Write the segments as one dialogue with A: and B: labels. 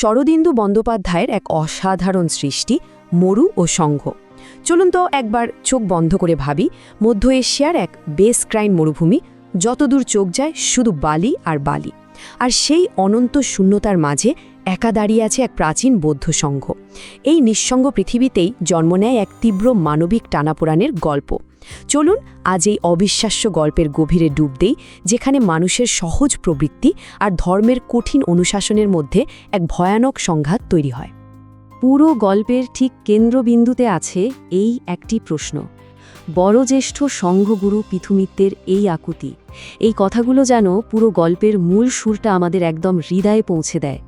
A: শরদিন্দু বন্দ্যোপাধ্যায়ের এক অসাধারণ সৃষ্টি, মরু ও সংঘ চলুন তো একবার চোখ বন্ধ করে ভাবি, মধ্য এশিয়ার এক বেস ক্রাইম মরুভূমি, যতদূর চোখ যায় শুধু বালি আর বালি। আর সেই অনন্ত শূন্যতার মাঝে একা দাঁড়িয়ে আছে এক প্রাচীন বৌদ্ধ সংঘ। এই নিঃসঙ্গ পৃথিবীতেই জন্ম নেয় এক তীব্র মানবিক টানাপোড়ানের গল্প। চলুন আজ এই অবিশ্বাস্য গল্পের গভীরে ডুব দেই, যেখানে মানুষের সহজ প্রবৃত্তি আর ধর্মের কঠিন অনুশাসনের মধ্যে এক ভয়ানক সংঘাত তৈরি হয়। পুরো গল্পের ঠিক কেন্দ্রবিন্দুতে আছে এই একটি প্রশ্ন। বড়জ্যেষ্ঠ সংঘগুরু পিথুমিত্রের এই আকুতি। এই কথাগুলো যেন পুরো গল্পের মূল সুরটা আমাদের একদম হৃদয়ে পৌঁছে দেয়।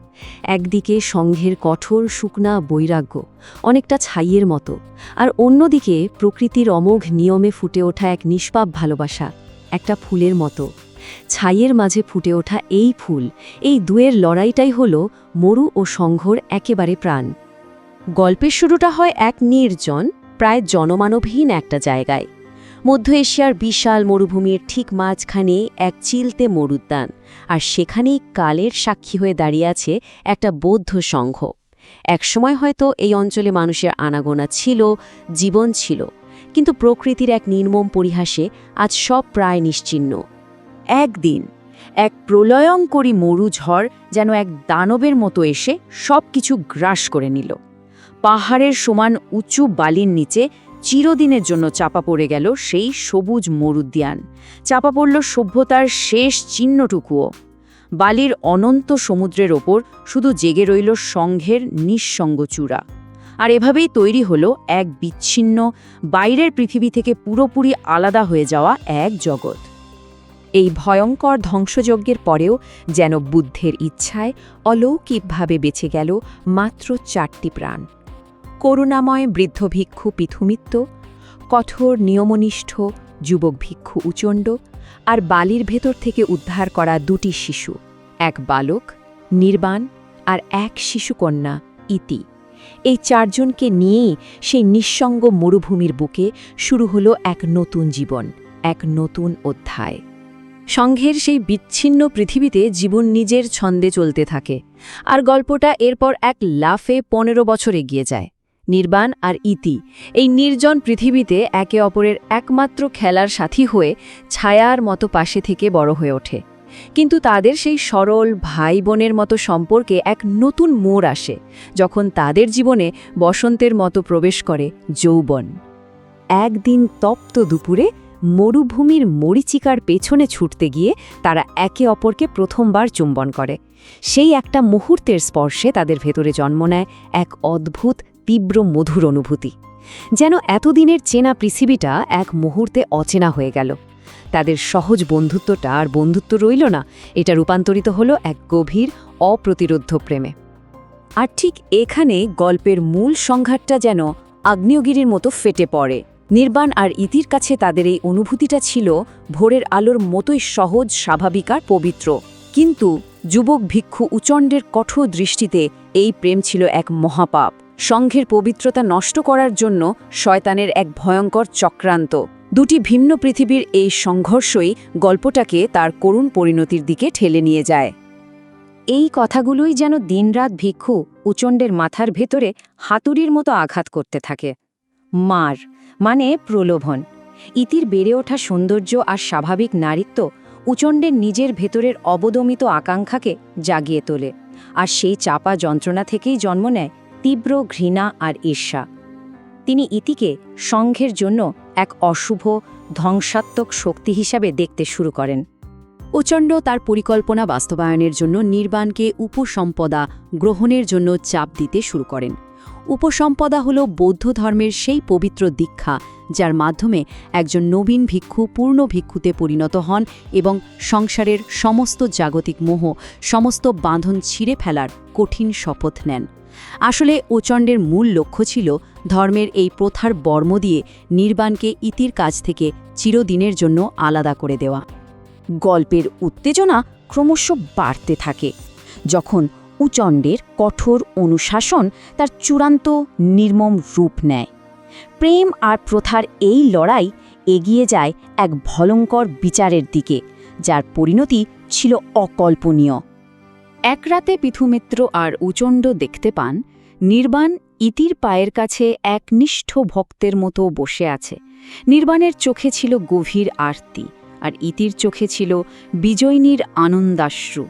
A: একদিকে সংঘের কঠোর শুকনা বৈরাগ্য, অনেকটা ছাইয়ের মতো, আর অন্যদিকে প্রকৃতির অমোঘ নিয়মে ফুটে ওঠা এক নিষ্পাপ ভালোবাসা, একটা ফুলের মতো। ছাইয়ের মাঝে ফুটে ওঠা এই ফুল, এই দুয়ের লড়াইটাই হল মরু ও সংঘর একেবারে প্রাণ। গল্পের শুরুটা হয় এক নির্জন, প্রায় জনমানবহীন একটা জায়গায়। মধ্য এশিয়ার বিশাল মরুভূমির ঠিক মাঝখানে এক চিলতে মরুদ্যান, আর সেখানেই কালের সাক্ষী হয়ে দাঁড়িয়ে আছে একটা বৌদ্ধ সংঘ। একসময় হয়তো এই অঞ্চলে মানুষের আনাগোনা ছিল, জীবন ছিল, কিন্তু প্রকৃতির এক নির্মম পরিহাসে আজ সব প্রায় নিশ্চিহ্ন একদিন এক প্রলয়ঙ্করী মরু ঝড় যেন এক দানবের মতো এসে সব কিছু গ্রাস করে নিল। পাহাড়ের সমান উঁচু বালির নিচে চিরদিনের জন্য চাপা পড়ে গেল সেই সবুজ মরুদ্যান। চাপা পড়ল সভ্যতার শেষ চিহ্নটুকুও। বালির অনন্ত সমুদ্রের ওপর শুধু জেগে রইল সংঘের নিঃসঙ্গ চূড়া। আর এভাবেই তৈরি হলো এক বিচ্ছিন্ন, বাইরের পৃথিবী থেকে পুরোপুরি আলাদা হয়ে যাওয়া এক জগৎ। এই ভয়ঙ্কর ধ্বংসযজ্ঞের পরেও যেন বুদ্ধের ইচ্ছায় অলৌকিকভাবে বেঁচে গেল মাত্র চারটি প্রাণ। করুণাময় বৃদ্ধ ভিক্ষু পিথুমিত্ত কঠোর নিয়মনিষ্ঠ যুবক ভিক্ষু উচণ্ড আর বালির ভেতর থেকে উদ্ধার করা দুটি শিশু, এক বালক, নির্বাণ আর এক শিশুকন্যা, ইতি। এই চারজনকে নিয়েই সেই নিঃসঙ্গ মরুভূমির বুকে শুরু হলো এক নতুন জীবন, এক নতুন অধ্যায়। সংঘের সেই বিচ্ছিন্ন পৃথিবীতে জীবন নিজের ছন্দে চলতে থাকে, আর গল্পটা এরপর এক লাফে পনেরো বছর এগিয়ে যায়। নির্বাণ আর ইতি। এই নির্জন পৃথিবীতে একে অপরের একমাত্র খেলার সাথী হয়ে ছায়ার মতো পাশে থেকে বড় হয়ে ওঠে। কিন্তু তাদের সেই সরল ভাই বোনের মতো সম্পর্কে এক নতুন মোড় আসে, যখন তাদের জীবনে বসন্তের মতো প্রবেশ করে যৌবন। একদিন তপ্ত দুপুরে মরুভূমির মরিচিকার পেছনে ছুটতে গিয়ে তারা একে অপরকে প্রথমবার চুম্বন করে। সেই একটা মুহূর্তের স্পর্শে তাদের ভেতরে জন্ম নেয় এক অদ্ভুত তীব্র মধুর অনুভূতি। যেন এতদিনের চেনা পৃথিবীটা এক মুহূর্তে অচেনা হয়ে গেল। তাদের সহজ বন্ধুত্বটা আর বন্ধুত্ব রইল না, এটা রূপান্তরিত হলো এক গভীর, অপ্রতিরোধ্য প্রেমে। আর ঠিক এখানে গল্পের মূল সংঘাতটা যেন আগ্নেয়গিরির মতো ফেটে পড়ে। নির্বাণ আর ইতির কাছে তাদের এই অনুভূতিটা ছিল ভোরের আলোর মতোই সহজ, স্বাভাবিক আর পবিত্র। কিন্তু যুবক ভিক্ষু উচণ্ডের কঠোর দৃষ্টিতে এই প্রেম ছিল এক মহাপাপ। সংঘের পবিত্রতা নষ্ট করার জন্য শয়তানের এক ভয়ঙ্কর চক্রান্ত। দুটি ভিন্ন পৃথিবীর এই সংঘর্ষই গল্পটাকে তার করুণ পরিণতির দিকে ঠেলে নিয়ে যায়। এই কথাগুলোই যেন দিনরাত ভিক্ষু উচণ্ডের মাথার ভেতরে হাতুড়ির মতো আঘাত করতে থাকে। মার মানে প্রলোভন। ইতির বেড়ে ওঠা সৌন্দর্য আর স্বাভাবিক নারীত্ব উচণ্ডের নিজের ভেতরের অবদমিত আকাঙ্ক্ষাকে জাগিয়ে তোলে। আর সেই চাপা যন্ত্রণা থেকেই জন্ম নেয় তীব্র ঘৃণা আর ঈর্ষা। তিনি ইতিকে সংঘের জন্য এক অশুভ, ধ্বংসাত্মক শক্তি হিসাবে দেখতে শুরু করেন। প্রচণ্ড তার পরিকল্পনা বাস্তবায়নের জন্য নির্বাণকে উপসম্পদা গ্রহণের জন্য চাপ দিতে শুরু করেন। উপসম্পদা হল বৌদ্ধ ধর্মের সেই পবিত্র দীক্ষা, যার মাধ্যমে একজন নবীন ভিক্ষু পূর্ণ ভিক্ষুতে পরিণত হন এবং সংসারের সমস্ত জাগতিক মোহ, সমস্ত বাঁধন ছিঁড়ে ফেলার কঠিন শপথ নেন। আসলে ওচণ্ডের মূল লক্ষ্য ছিল ধর্মের এই প্রথার বর্ম দিয়ে নির্বাণকে ইতির কাছ থেকে চিরদিনের জন্য আলাদা করে দেওয়া। গল্পের উত্তেজনা ক্রমশ বাড়তে থাকে। যখন উচণ্ডের কঠোর অনুশাসন তার চূড়ান্ত নির্মম রূপ নেয়। প্রেম আর প্রথার এই লড়াই এগিয়ে যায় এক ভয়ঙ্কর বিচারের দিকে, যার পরিণতি ছিল অকল্পনীয়।
B: এক রাতে পিথুমিত্র আর উচণ্ড দেখতে পান, নির্বাণ ইতির পায়ের কাছে এক নিষ্ঠ ভক্তের মতো বসে আছে। নির্বাণের চোখে ছিল গভীর আরতি, আর ইতির চোখে ছিল বিজয়িনীর আনন্দাশ্রু।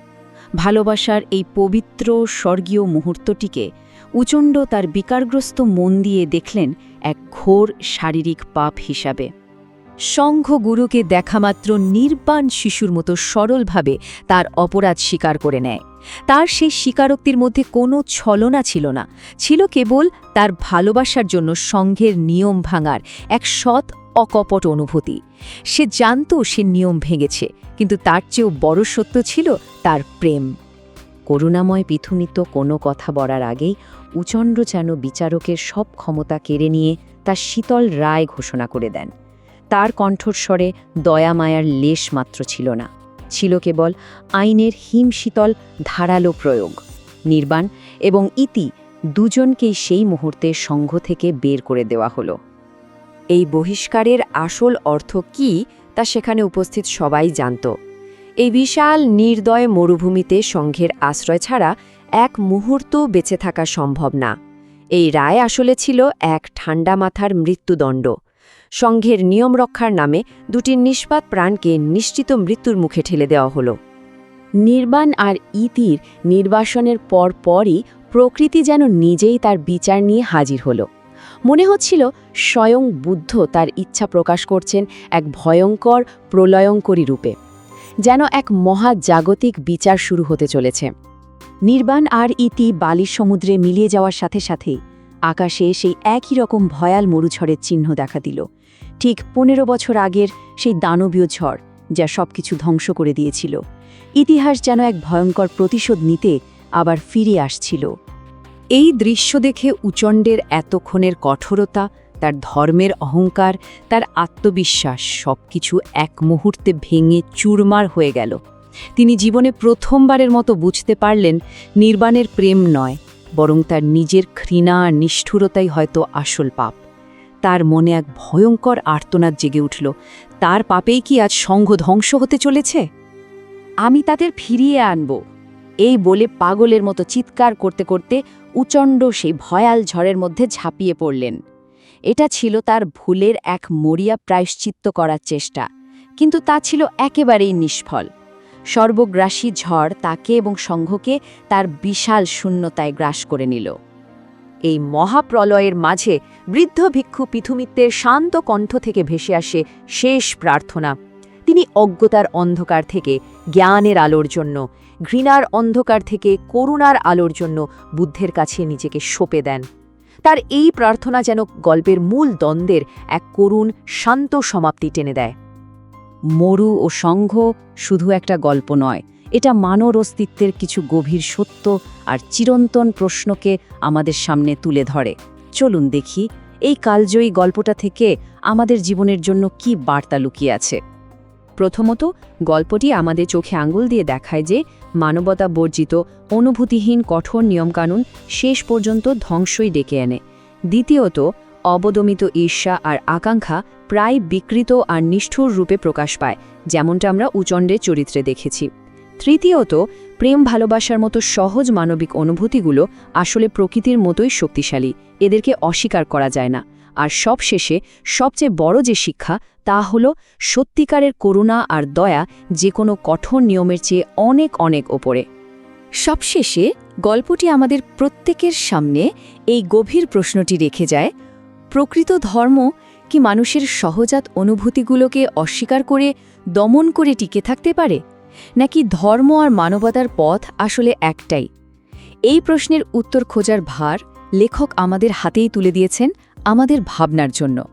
B: ভালোবাসার এই পবিত্র স্বর্গীয় মুহূর্তটিকে উচণ্ড তার বিকারগ্রস্ত মন দিয়ে দেখলেন এক ঘোর শারীরিক পাপ হিসাবে।
A: সংঘ গুরুকে দেখামাত্র নির্বাণ শিশুর মতো সরলভাবে তার অপরাধ স্বীকার করে নেয়। তার সেই স্বীকারোক্তির মধ্যে কোনো ছলনা ছিল না। ছিল কেবল তার ভালোবাসার জন্য সংঘের নিয়ম ভাঙার এক সৎ, অকপট অনুভূতি। সে জানত সে নিয়ম ভেঙেছে, কিন্তু তার চেয়েও বড় সত্য ছিল তার প্রেম। করুণাময় পৃথুমিত কোনো কথা বলার আগেই উচণ্ড যেন বিচারকের সব ক্ষমতা কেড়ে নিয়ে তার শীতল রায় ঘোষণা করে দেন। তার কণ্ঠস্বরে দয়ামায়ার লেশ মাত্র ছিল না। ছিল কেবল আইনের হিমশীতল ধারালো প্রয়োগ, নির্বাণ এবং ইতি দুজনকেই সেই মুহূর্তে সংঘ থেকে বের করে দেওয়া হলো। এই বহিষ্কারের আসল অর্থ কি তা সেখানে উপস্থিত সবাই জানত। এই বিশাল নির্দয় মরুভূমিতে সংঘের আশ্রয় ছাড়া এক মুহূর্ত বেঁচে থাকা সম্ভব না। এই রায় আসলে ছিল এক ঠান্ডা মাথার মৃত্যুদণ্ড। সংঘের নিয়ম রক্ষার নামে দুটি নিষ্পাত প্রাণকে নিশ্চিত মৃত্যুর মুখে ঠেলে দেওয়া হলো। নির্বাণ আর ইতির নির্বাসনের পর পরই প্রকৃতি যেন নিজেই তার বিচার নিয়ে হাজির হল। মনে হচ্ছিল স্বয়ং বুদ্ধ তার ইচ্ছা প্রকাশ করছেন এক ভয়ঙ্কর প্রলয়ঙ্করী রূপে, যেন এক মহাজাগতিক বিচার শুরু হতে চলেছে। নির্বাণ আর ইতি বালির সমুদ্রে মিলিয়ে যাওয়ার সাথে সাথেই আকাশে সেই একই রকম ভয়াল মরুঝড়ের চিহ্ন দেখা দিল। ঠিক পনেরো বছর আগের সেই দানবীয় ঝড়, যা সবকিছু ধ্বংস করে দিয়েছিল। ইতিহাস যেন এক ভয়ঙ্কর প্রতিশোধ নিতে আবার ফিরে আসছিল। এই দৃশ্য দেখে উচণ্ডের এতক্ষণের কঠোরতা, তার ধর্মের অহংকার, তার আত্মবিশ্বাস সবকিছু এক মুহূর্তে ভেঙে চুরমার হয়ে গেল। তিনি জীবনে প্রথমবারের মতো বুঝতে পারলেন, নির্বাণের প্রেম নয় বরং তার নিজের ঘৃণা আর নিষ্ঠুরতাই হয়তো আসল পাপ। তার মনে এক ভয়ঙ্কর আর্তনাদ জেগে উঠল। তার পাপেই কি আজ সংঘ ধ্বংস হতে চলেছে? আমি তাদের ফিরিয়ে আনব। এই বলে পাগলের মতো চিৎকার করতে করতে উচণ্ড সেই ভয়াল ঝড়ের মধ্যে ঝাঁপিয়ে পড়লেন। এটা ছিল তার ভুলের এক মরিয়া প্রায়শ্চিত্ত করার চেষ্টা। কিন্তু তা ছিল একেবারেই নিষ্ফল। সর্বগ্রাসী ঝড় তাকে এবং সংঘকে তার বিশাল শূন্যতায় গ্রাস করে নিল। এই মহাপ্রলয়ের মাঝে বৃদ্ধ ভিক্ষু পিথুমিত্রের শান্ত কণ্ঠ থেকে ভেসে আসে শেষ প্রার্থনা। তিনি অজ্ঞতার অন্ধকার থেকে, জ্ঞানের আলোর জন্য, ঘৃণার অন্ধকার থেকে, করুণার আলোর জন্য বুদ্ধের কাছে নিজেকে সঁপে দেন। তার এই প্রার্থনা যেন গল্পের মূল দ্বন্দ্বের এক করুণ, শান্ত সমাপ্তি টেনে দেয়। মরু ও সংঘ শুধু একটা গল্প নয়, এটা মানব অস্তিত্বের কিছু গভীর সত্য আর চিরন্তন প্রশ্নকে আমাদের সামনে তুলে ধরে। চলুন দেখি, এই কালজয়ী গল্পটা থেকে আমাদের জীবনের জন্য কি বার্তা লুকিয়ে আছে। প্রথমত, গল্পটি আমাদের চোখে আঙ্গুল দিয়ে দেখায় যে মানবতা বর্জিত, অনুভূতিহীন, কঠোর নিয়মকানুন শেষ পর্যন্ত ধ্বংসই ডেকে আনে দ্বিতীয়ত অবদমিত ঈর্ষা আর আকাঙ্ক্ষা প্রায় বিকৃত আর নিষ্ঠুর রূপে প্রকাশ পায়, যেমনটা আমরা উচণ্ডের চরিত্রে দেখেছি। তৃতীয়ত, প্রেম ভালোবাসার মতো সহজ মানবিক অনুভূতিগুলো আসলে প্রকৃতির মতোই শক্তিশালী, এদেরকে অস্বীকার করা যায় না। আর সবশেষে, সবচেয়ে বড় যে শিক্ষা, তা হল সত্যিকারের করুণা আর দয়া যে কোনো কঠোর নিয়মের চেয়ে অনেক অনেক ওপরে। সবশেষে, গল্পটি আমাদের প্রত্যেকের সামনে এই গভীর প্রশ্নটি রেখে যায় প্রকৃত ধর্ম কি মানুষের সহজাত অনুভূতিগুলোকে অস্বীকার করে দমন করে টিকে থাকতে পারে? নাকি ধর্ম আর মানবতার পথ আসলে একটাই? এই প্রশ্নের উত্তর খোঁজার ভার লেখক আমাদের হাতেই তুলে দিয়েছেন আমাদের ভাবনার জন্য।